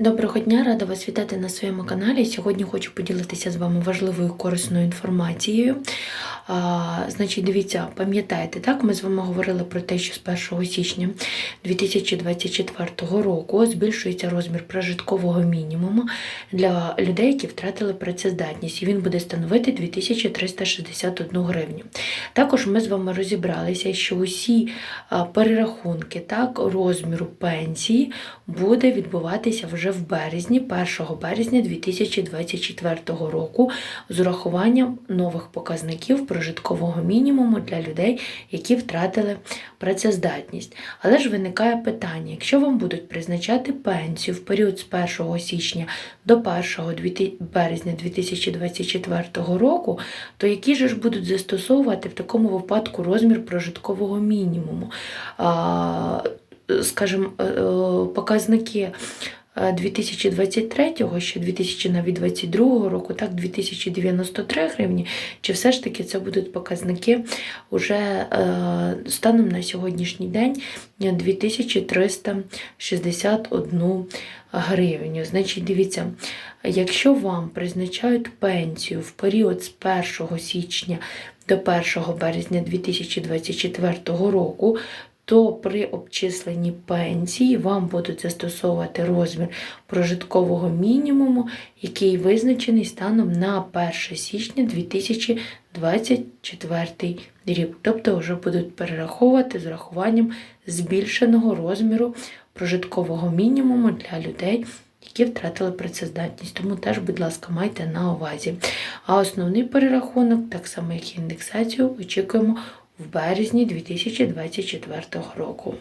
Доброго дня, рада вас вітати на своєму каналі. Сьогодні хочу поділитися з вами важливою корисною інформацією. А, значить, дивіться, пам'ятаєте, так, ми з вами говорили про те, що з 1 січня 2024 року збільшується розмір прожиткового мінімуму для людей, які втратили працездатність, і він буде становити 2361 гривню. Також ми з вами розібралися, що усі перерахунки так, розміру пенсії буде відбуватися вже в березні, 1 березня 2024 року, з урахуванням нових показників прожиткового мінімуму для людей, які втратили працездатність. Але ж виникає питання: якщо вам будуть призначати пенсію в період з 1 січня до 1 березня 2024 року, то які ж будуть застосовувати в такому випадку розмір прожиткового мінімуму? Скажімо, е, е, показники 2023, ще 2022 року, так, 2093 гривні, чи все ж таки це будуть показники уже е, станом на сьогоднішній день 2361 гривню. Значить, дивіться, якщо вам призначають пенсію в період з 1 січня до 1 березня 2024 року, то при обчисленні пенсії вам будуть застосовувати розмір прожиткового мінімуму, який визначений станом на 1 січня 2024 рік. Тобто вже будуть перераховувати з урахуванням збільшеного розміру прожиткового мінімуму для людей. Які втратили працездатність, тому теж, будь ласка, майте на увазі. А основний перерахунок, так само як і індексацію, очікуємо в березні 2024 року.